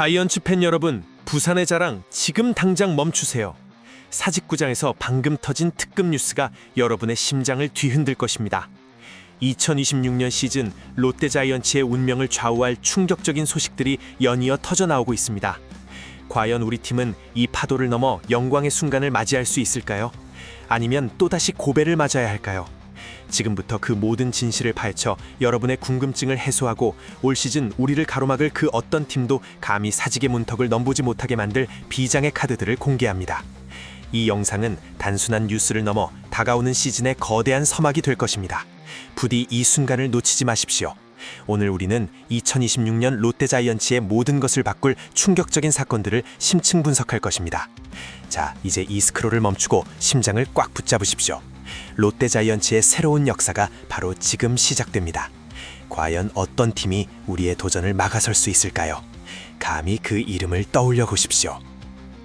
자이언츠 팬 여러분, 부산의 자랑 지금 당장 멈추세요. 사직구장에서 방금 터진 특급 뉴스가 여러분의 심장을 뒤흔들 것입니다. 2026년 시즌 롯데 자이언츠의 운명을 좌우할 충격적인 소식들이 연이어 터져 나오고 있습니다. 과연 우리 팀은 이 파도를 넘어 영광의 순간을 맞이할 수 있을까요? 아니면 또다시 고배를 맞아야 할까요? 지금부터 그 모든 진실을 파헤쳐 여러분의 궁금증을 해소하고 올 시즌 우리를 가로막을 그 어떤 팀도 감히 사직의 문턱을 넘보지 못하게 만들 비장의 카드들을 공개합니다. 이 영상은 단순한 뉴스를 넘어 다가오는 시즌의 거대한 서막이 될 것입니다. 부디 이 순간을 놓치지 마십시오. 오늘 우리는 2026년 롯데 자이언츠의 모든 것을 바꿀 충격적인 사건들을 심층 분석할 것입니다. 자, 이제 이 스크롤을 멈추고 심장을 꽉 붙잡으십시오. 롯데 자이언츠의 새로운 역사가 바로 지금 시작됩니다. 과연 어떤 팀이 우리의 도전을 막아설 수 있을까요? 감히 그 이름을 떠올려 보십시오.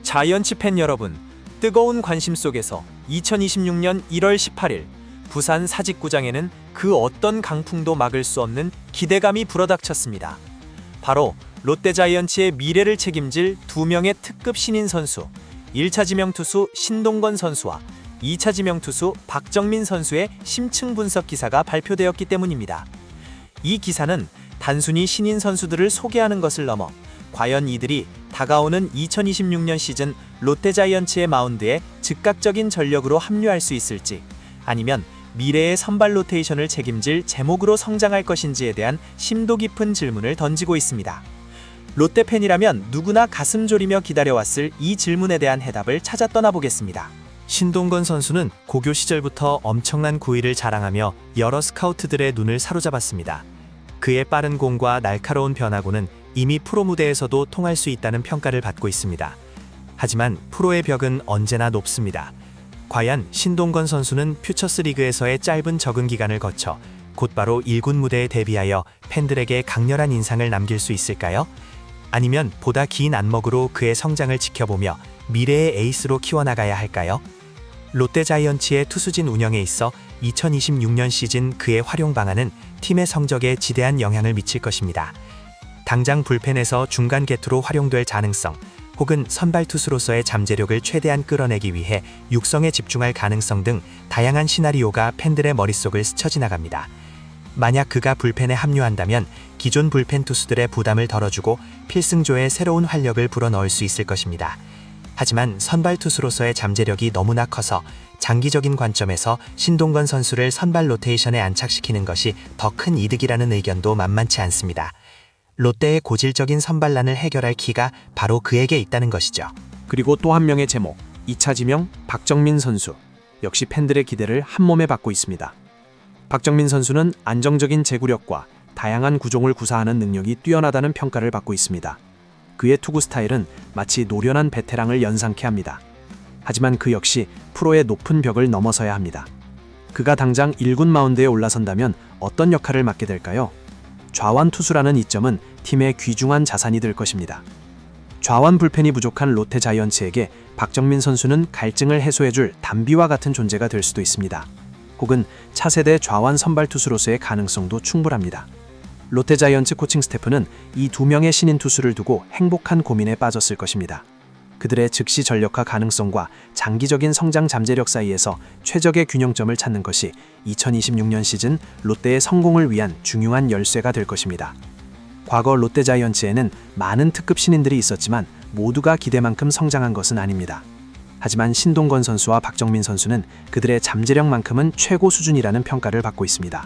자이언츠 팬 여러분, 뜨거운 관심 속에서 2026년 1월 18일 부산 사직구장에는 그 어떤 강풍도 막을 수 없는 기대감이 불어닥쳤습니다. 바로 롯데 자이언츠의 미래를 책임질 두 명의 특급 신인 선수, 1차 지명 투수 신동건 선수와 2차 지명 투수 박정민 선수의 심층 분석 기사가 발표되었기 때문입니다. 이 기사는 단순히 신인 선수들을 소개하는 것을 넘어 과연 이들이 다가오는 2026년 시즌 롯데자이언츠의 마운드에 즉각적인 전력으로 합류할 수 있을지 아니면 미래의 선발 로테이션을 책임질 제목으로 성장할 것인지에 대한 심도 깊은 질문을 던지고 있습니다. 롯데 팬이라면 누구나 가슴 졸이며 기다려왔을 이 질문에 대한 해답을 찾아 떠나보겠습니다. 신동건 선수는 고교 시절부터 엄청난 구위를 자랑하며 여러 스카우트들의 눈을 사로잡았습니다. 그의 빠른 공과 날카로운 변화구는 이미 프로 무대에서도 통할 수 있다는 평가를 받고 있습니다. 하지만 프로의 벽은 언제나 높습니다. 과연 신동건 선수는 퓨처스 리그에서의 짧은 적응 기간을 거쳐 곧바로 1군 무대에 데뷔하여 팬들에게 강렬한 인상을 남길 수 있을까요? 아니면 보다 긴 안목으로 그의 성장을 지켜보며 미래의 에이스로 키워나가야 할까요? 롯데 자이언츠의 투수진 운영에 있어 2026년 시즌 그의 활용 방안은 팀의 성적에 지대한 영향을 미칠 것입니다. 당장 불펜에서 중간 개투로 활용될 가능성, 혹은 선발 투수로서의 잠재력을 최대한 끌어내기 위해 육성에 집중할 가능성 등 다양한 시나리오가 팬들의 머릿속을 스쳐 지나갑니다. 만약 그가 불펜에 합류한다면 기존 불펜 투수들의 부담을 덜어주고 필승조의 새로운 활력을 불어넣을 수 있을 것입니다. 하지만 선발 투수로서의 잠재력이 너무나 커서 장기적인 관점에서 신동건 선수를 선발 로테이션에 안착시키는 것이 더 큰 이득이라는 의견도 만만치 않습니다. 롯데의 고질적인 선발난을 해결할 키가 바로 그에게 있다는 것이죠. 그리고 또 한 명의 제목, 2차 지명 박정민 선수. 역시 팬들의 기대를 한 몸에 받고 있습니다. 박정민 선수는 안정적인 제구력과 다양한 구종을 구사하는 능력이 뛰어나다는 평가를 받고 있습니다. 그의 투구 스타일은 마치 노련한 베테랑을 연상케 합니다. 하지만 그 역시 프로의 높은 벽을 넘어서야 합니다. 그가 당장 1군 마운드에 올라선다면 어떤 역할을 맡게 될까요? 좌완 투수라는 이점은 팀의 귀중한 자산이 될 것입니다. 좌완 불펜이 부족한 롯데 자이언츠에게 박정민 선수는 갈증을 해소해줄 담비와 같은 존재가 될 수도 있습니다. 혹은 차세대 좌완 선발 투수로서의 가능성도 충분합니다. 롯데 자이언츠 코칭 스태프는 이 두 명의 신인 투수를 두고 행복한 고민에 빠졌을 것입니다. 그들의 즉시 전력화 가능성과 장기적인 성장 잠재력 사이에서 최적의 균형점을 찾는 것이 2026년 시즌 롯데의 성공을 위한 중요한 열쇠가 될 것입니다. 과거 롯데 자이언츠에는 많은 특급 신인들이 있었지만 모두가 기대만큼 성장한 것은 아닙니다. 하지만 신동건 선수와 박정민 선수는 그들의 잠재력만큼은 최고 수준이라는 평가를 받고 있습니다.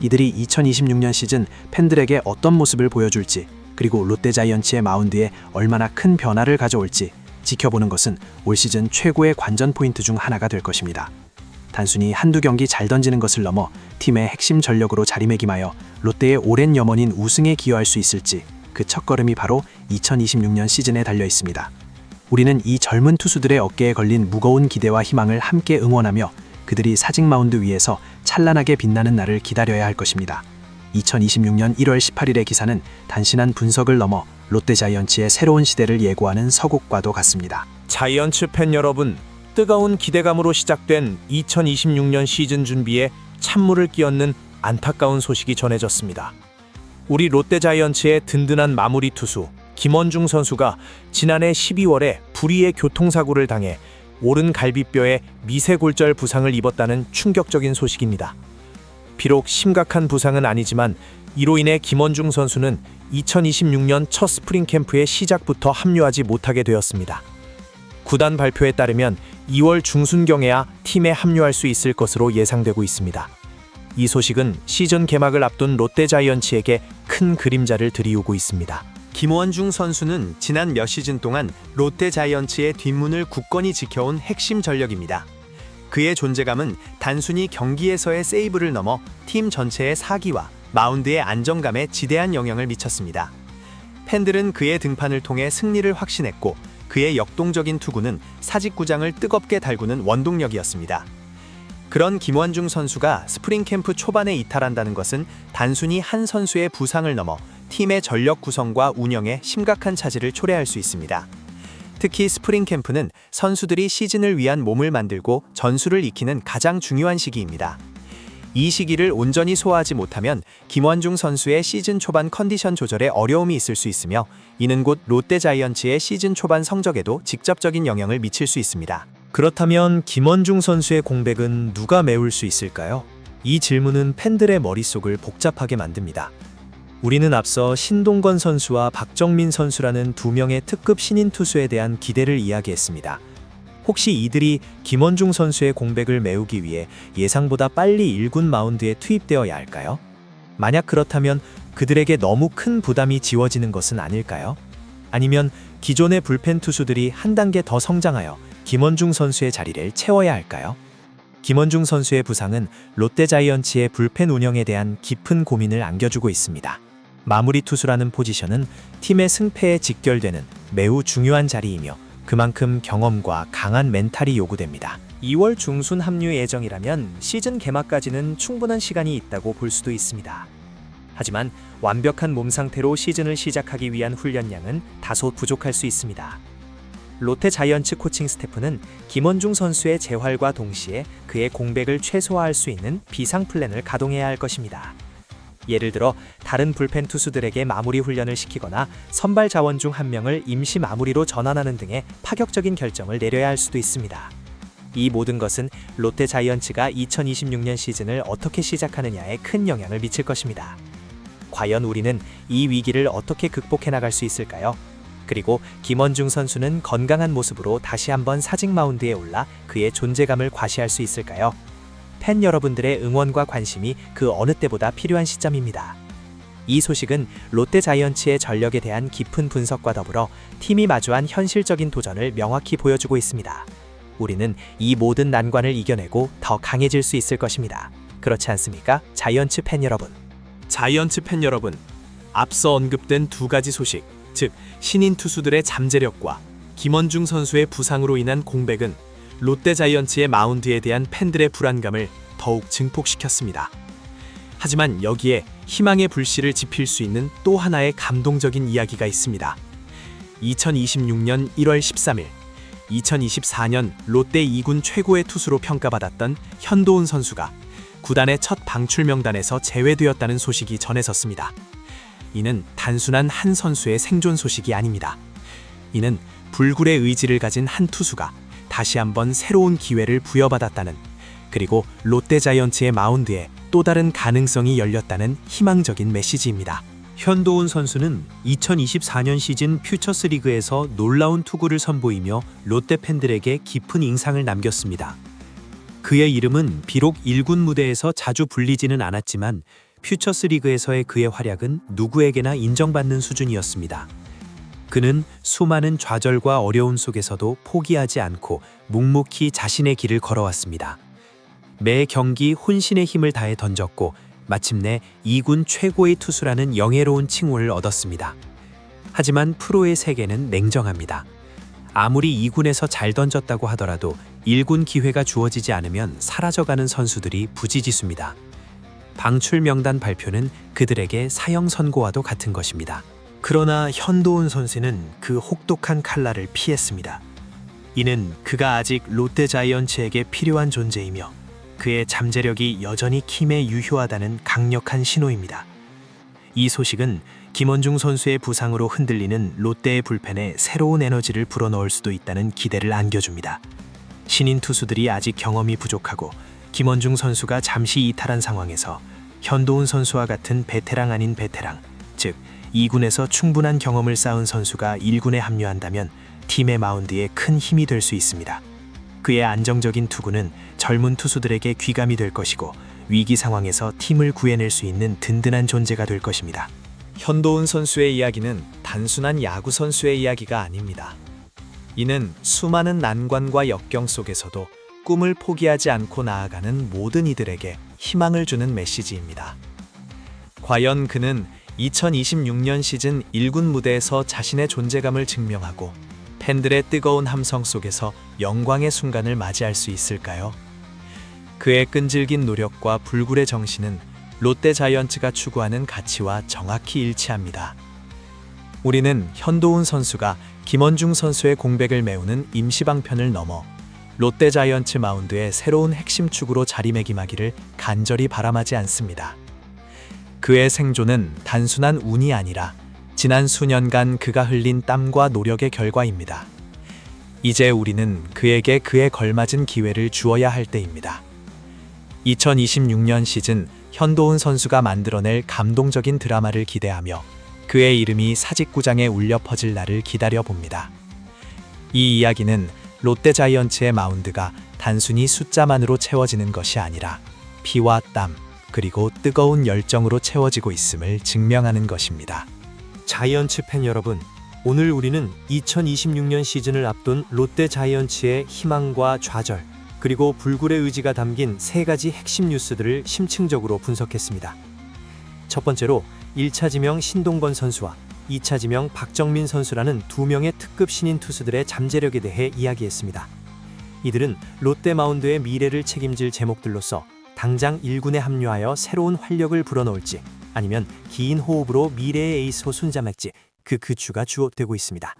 이들이 2026년 시즌 팬들에게 어떤 모습을 보여줄지 그리고 롯데 자이언츠의 마운드에 얼마나 큰 변화를 가져올지 지켜보는 것은 올 시즌 최고의 관전 포인트 중 하나가 될 것입니다. 단순히 한두 경기 잘 던지는 것을 넘어 팀의 핵심 전력으로 자리매김하여 롯데의 오랜 염원인 우승에 기여할 수 있을지 그 첫걸음이 바로 2026년 시즌에 달려 있습니다. 우리는 이 젊은 투수들의 어깨에 걸린 무거운 기대와 희망을 함께 응원하며 그들이 사직 마운드 위에서 찬란하게 빛나는 날을 기다려야 할 것입니다. 2026년 1월 18일의 기사는 단순한 분석을 넘어 롯데 자이언츠의 새로운 시대를 예고하는 서곡과도 같습니다. 자이언츠 팬 여러분, 뜨거운 기대감으로 시작된 2026년 시즌 준비에 찬물을 끼얹는 안타까운 소식이 전해졌습니다. 우리 롯데 자이언츠의 든든한 마무리 투수 김원중 선수가 지난해 12월에 불의의 교통사고를 당해 오른 갈비뼈에 미세골절 부상을 입었다는 충격적인 소식입니다. 비록 심각한 부상은 아니지만 이로 인해 김원중 선수는 2026년 첫 스프링 캠프의 시작부터 합류하지 못하게 되었습니다. 구단 발표에 따르면 2월 중순경에야 팀에 합류할 수 있을 것으로 예상되고 있습니다. 이 소식은 시즌 개막을 앞둔 롯데자이언츠에게 큰 그림자를 들이우고 있습니다. 김원중 선수는 지난 몇 시즌 동안 롯데 자이언츠의 뒷문을 굳건히 지켜온 핵심 전력입니다. 그의 존재감은 단순히 경기에서의 세이브를 넘어 팀 전체의 사기와 마운드의 안정감에 지대한 영향을 미쳤습니다. 팬들은 그의 등판을 통해 승리를 확신했고 그의 역동적인 투구는 사직구장을 뜨겁게 달구는 원동력이었습니다. 그런 김원중 선수가 스프링 캠프 초반에 이탈한다는 것은 단순히 한 선수의 부상을 넘어 팀의 전력 구성과 운영에 심각한 차질을 초래할 수 있습니다. 특히 스프링 캠프는 선수들이 시즌을 위한 몸을 만들고 전술을 익히는 가장 중요한 시기입니다. 이 시기를 온전히 소화하지 못하면 김원중 선수의 시즌 초반 컨디션 조절에 어려움이 있을 수 있으며 이는 곧 롯데 자이언츠의 시즌 초반 성적에도 직접적인 영향을 미칠 수 있습니다. 그렇다면 김원중 선수의 공백은 누가 메울 수 있을까요? 이 질문은 팬들의 머릿속을 복잡하게 만듭니다. 우리는 앞서 신동건 선수와 박정민 선수라는 두 명의 특급 신인 투수에 대한 기대를 이야기했습니다. 혹시 이들이 김원중 선수의 공백을 메우기 위해 예상보다 빨리 1군 마운드에 투입되어야 할까요? 만약 그렇다면 그들에게 너무 큰 부담이 지워지는 것은 아닐까요? 아니면 기존의 불펜 투수들이 한 단계 더 성장하여 김원중 선수의 자리를 채워야 할까요? 김원중 선수의 부상은 롯데 자이언츠의 불펜 운영에 대한 깊은 고민을 안겨주고 있습니다. 마무리 투수라는 포지션은 팀의 승패에 직결되는 매우 중요한 자리이며 그만큼 경험과 강한 멘탈이 요구됩니다. 2월 중순 합류 예정이라면 시즌 개막까지는 충분한 시간이 있다고 볼 수도 있습니다. 하지만 완벽한 몸 상태로 시즌을 시작하기 위한 훈련량은 다소 부족할 수 있습니다. 롯데 자이언츠 코칭 스태프는 김원중 선수의 재활과 동시에 그의 공백을 최소화할 수 있는 비상 플랜을 가동해야 할 것입니다. 예를 들어 다른 불펜 투수들에게 마무리 훈련을 시키거나 선발 자원 중 한 명을 임시 마무리로 전환하는 등의 파격적인 결정을 내려야 할 수도 있습니다. 이 모든 것은 롯데 자이언츠가 2026년 시즌을 어떻게 시작하느냐에 큰 영향을 미칠 것입니다. 과연 우리는 이 위기를 어떻게 극복해 나갈 수 있을까요? 그리고 김원중 선수는 건강한 모습으로 다시 한번 사직 마운드에 올라 그의 존재감을 과시할 수 있을까요? 팬 여러분들의 응원과 관심이 그 어느 때보다 필요한 시점입니다. 이 소식은 롯데 자이언츠의 전력에 대한 깊은 분석과 더불어 팀이 마주한 현실적인 도전을 명확히 보여주고 있습니다. 우리는 이 모든 난관을 이겨내고 더 강해질 수 있을 것입니다. 그렇지 않습니까? 자이언츠 팬 여러분. 자이언츠 팬 여러분, 앞서 언급된 두 가지 소식, 즉 신인 투수들의 잠재력과 김원중 선수의 부상으로 인한 공백은 롯데 자이언츠의 마운드에 대한 팬들의 불안감을 더욱 증폭시켰습니다. 하지만 여기에 희망의 불씨를 지필 수 있는 또 하나의 감동적인 이야기가 있습니다. 2026년 1월 13일, 2024년 롯데 2군 최고의 투수로 평가받았던 현도훈 선수가 구단의 첫 방출 명단에서 제외되었다는 소식이 전해졌습니다. 이는 단순한 한 선수의 생존 소식이 아닙니다. 이는 불굴의 의지를 가진 한 투수가 다시 한번 새로운 기회를 부여받았다는 그리고 롯데 자이언츠의 마운드에 또 다른 가능성이 열렸다는 희망적인 메시지입니다. 현도훈 선수는 2024년 시즌 퓨처스 리그에서 놀라운 투구를 선보이며 롯데 팬들에게 깊은 인상을 남겼습니다. 그의 이름은 비록 1군 무대에서 자주 불리지는 않았지만 퓨처스 리그에서의 그의 활약은 누구에게나 인정받는 수준이었습니다. 그는 수많은 좌절과 어려움 속에서도 포기하지 않고 묵묵히 자신의 길을 걸어왔습니다. 매 경기 혼신의 힘을 다해 던졌고 마침내 2군 최고의 투수라는 영예로운 칭호를 얻었습니다. 하지만 프로의 세계는 냉정합니다. 아무리 2군에서 잘 던졌다고 하더라도 1군 기회가 주어지지 않으면 사라져가는 선수들이 부지지수입니다. 방출 명단 발표는 그들에게 사형 선고와도 같은 것입니다. 그러나 현도훈 선수는 그 혹독한 칼날을 피했습니다. 이는 그가 아직 롯데 자이언츠에게 필요한 존재이며 그의 잠재력이 여전히 킴에 유효하다는 강력한 신호입니다. 이 소식은 김원중 선수의 부상으로 흔들리는 롯데의 불펜에 새로운 에너지를 불어넣을 수도 있다는 기대를 안겨줍니다. 신인 투수들이 아직 경험이 부족하고 김원중 선수가 잠시 이탈한 상황에서 현도훈 선수와 같은 베테랑 아닌 베테랑, 즉 2군에서 충분한 경험을 쌓은 선수가 1군에 합류한다면 팀의 마운드에 큰 힘이 될 수 있습니다. 그의 안정적인 투구는 젊은 투수들에게 귀감이 될 것이고 위기 상황에서 팀을 구해낼 수 있는 든든한 존재가 될 것입니다. 현도훈 선수의 이야기는 단순한 야구 선수의 이야기가 아닙니다. 이는 수많은 난관과 역경 속에서도 꿈을 포기하지 않고 나아가는 모든 이들에게 희망을 주는 메시지입니다. 과연 그는 2026년 시즌 1군 무대에서 자신의 존재감을 증명하고 팬들의 뜨거운 함성 속에서 영광의 순간을 맞이할 수 있을까요? 그의 끈질긴 노력과 불굴의 정신은 롯데 자이언츠가 추구하는 가치와 정확히 일치합니다. 우리는 현도훈 선수가 김원중 선수의 공백을 메우는 임시방편을 넘어 롯데 자이언츠 마운드의 새로운 핵심 축으로 자리매김하기를 간절히 바람하지 않습니다. 그의 생존은 단순한 운이 아니라 지난 수년간 그가 흘린 땀과 노력의 결과입니다. 이제 우리는 그에게 그에 걸맞은 기회를 주어야 할 때입니다. 2026년 시즌 현도훈 선수가 만들어낼 감동적인 드라마를 기대하며 그의 이름이 사직구장에 울려 퍼질 날을 기다려 봅니다. 이 이야기는 롯데 자이언츠의 마운드가 단순히 숫자만으로 채워지는 것이 아니라 피와 땀 그리고 뜨거운 열정으로 채워지고 있음을 증명하는 것입니다. 자이언츠 팬 여러분, 오늘 우리는 2026년 시즌을 앞둔 롯데 자이언츠의 희망과 좌절, 그리고 불굴의 의지가 담긴 세 가지 핵심 뉴스들을 심층적으로 분석했습니다. 첫 번째로 1차 지명 신동건 선수와 2차 지명 박정민 선수라는 두 명의 특급 신인 투수들의 잠재력에 대해 이야기했습니다. 이들은 롯데 마운드의 미래를 책임질 제목들로서 당장 1군에 합류하여 새로운 활력을 불어넣을지 아니면 긴 호흡으로 미래의 에이스로 손잡을지 그 그추가 주목되고 있습니다.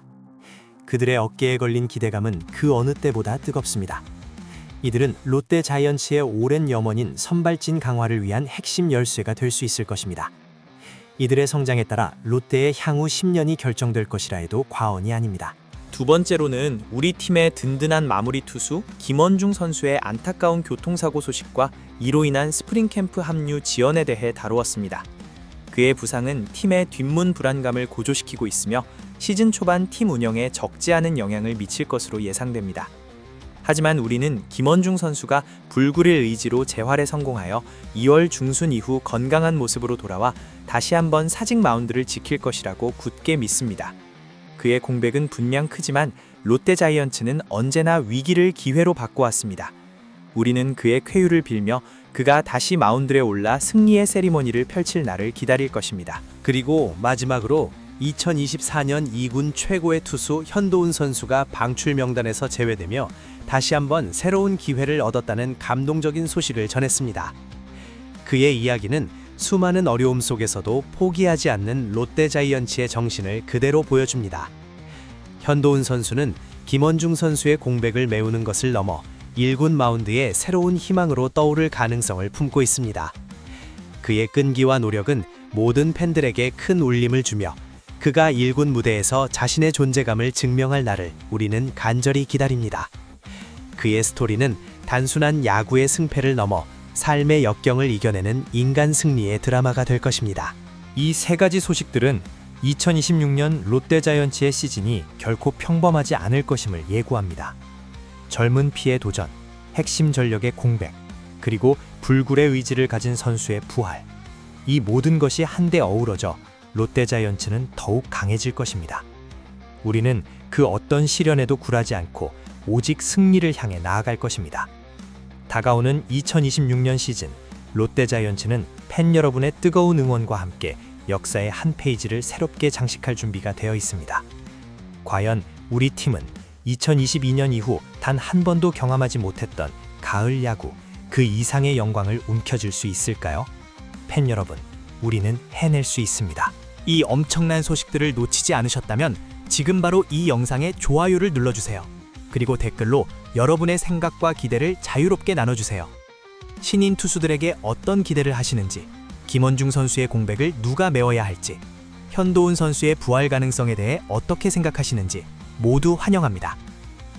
그들의 어깨에 걸린 기대감은 그 어느 때보다 뜨겁습니다. 이들은 롯데 자이언츠의 오랜 염원인 선발진 강화를 위한 핵심 열쇠가 될 수 있을 것입니다. 이들의 성장에 따라 롯데의 향후 10년이 결정될 것이라 해도 과언이 아닙니다. 두 번째로는 우리 팀의 든든한 마무리 투수 김원중 선수의 안타까운 교통사고 소식과 이로 인한 스프링 캠프 합류 지연에 대해 다루었습니다. 그의 부상은 팀의 뒷문 불안감을 고조시키고 있으며 시즌 초반 팀 운영에 적지 않은 영향을 미칠 것으로 예상됩니다. 하지만 우리는 김원중 선수가 불굴의 의지로 재활에 성공하여 2월 중순 이후 건강한 모습으로 돌아와 다시 한번 사직 마운드를 지킬 것이라고 굳게 믿습니다. 그의 공백은 분명 크지만 롯데 자이언츠는 언제나 위기를 기회로 바꿔왔습니다. 우리는 그의 쾌유를 빌며 그가 다시 마운드에 올라 승리의 세리머니를 펼칠 날을 기다릴 것입니다. 그리고 마지막으로 2024년 2군 최고의 투수 현도훈 선수가 방출 명단에서 제외되며 다시 한번 새로운 기회를 얻었다는 감동적인 소식을 전했습니다. 그의 이야기는 수많은 어려움 속에서도 포기하지 않는 롯데 자이언츠의 정신을 그대로 보여줍니다. 현도훈 선수는 김원중 선수의 공백을 메우는 것을 넘어 1군 마운드의 새로운 희망으로 떠오를 가능성을 품고 있습니다. 그의 끈기와 노력은 모든 팬들에게 큰 울림을 주며 그가 1군 무대에서 자신의 존재감을 증명할 날을 우리는 간절히 기다립니다. 그의 스토리는 단순한 야구의 승패를 넘어 삶의 역경을 이겨내는 인간 승리의 드라마가 될 것입니다. 이 세 가지 소식들은 2026년 롯데 자이언츠의 시즌이 결코 평범하지 않을 것임을 예고합니다. 젊은 피의 도전, 핵심 전력의 공백, 그리고 불굴의 의지를 가진 선수의 부활. 이 모든 것이 한데 어우러져 롯데 자이언츠는 더욱 강해질 것입니다. 우리는 그 어떤 시련에도 굴하지 않고 오직 승리를 향해 나아갈 것입니다. 다가오는 2026년 시즌 롯데 자이언츠는 팬 여러분의 뜨거운 응원과 함께 역사의 한 페이지를 새롭게 장식할 준비가 되어 있습니다. 과연 우리 팀은 2022년 이후 단 한 번도 경험하지 못했던 가을 야구 그 이상의 영광을 움켜쥘 수 있을까요? 팬 여러분, 우리는 해낼 수 있습니다. 이 엄청난 소식들을 놓치지 않으셨다면 지금 바로 이 영상에 좋아요를 눌러주세요. 그리고 댓글로 여러분의 생각과 기대를 자유롭게 나눠주세요. 신인 투수들에게 어떤 기대를 하시는지, 김원중 선수의 공백을 누가 메워야 할지, 현도훈 선수의 부활 가능성에 대해 어떻게 생각하시는지 모두 환영합니다.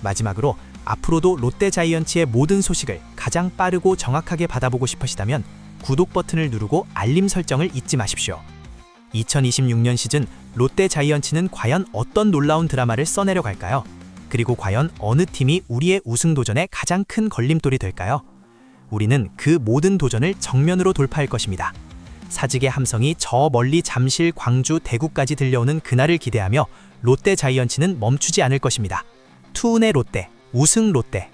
마지막으로 앞으로도 롯데 자이언츠의 모든 소식을 가장 빠르고 정확하게 받아보고 싶으시다면 구독 버튼을 누르고 알림 설정을 잊지 마십시오. 2026년 시즌 롯데 자이언츠는 과연 어떤 놀라운 드라마를 써내려 갈까요? 그리고 과연 어느 팀이 우리의 우승 도전에 가장 큰 걸림돌이 될까요? 우리는 그 모든 도전을 정면으로 돌파할 것입니다. 사직의 함성이 저 멀리 잠실, 광주, 대구까지 들려오는 그날을 기대하며 롯데 자이언츠는 멈추지 않을 것입니다. 투운의 롯데, 우승 롯데.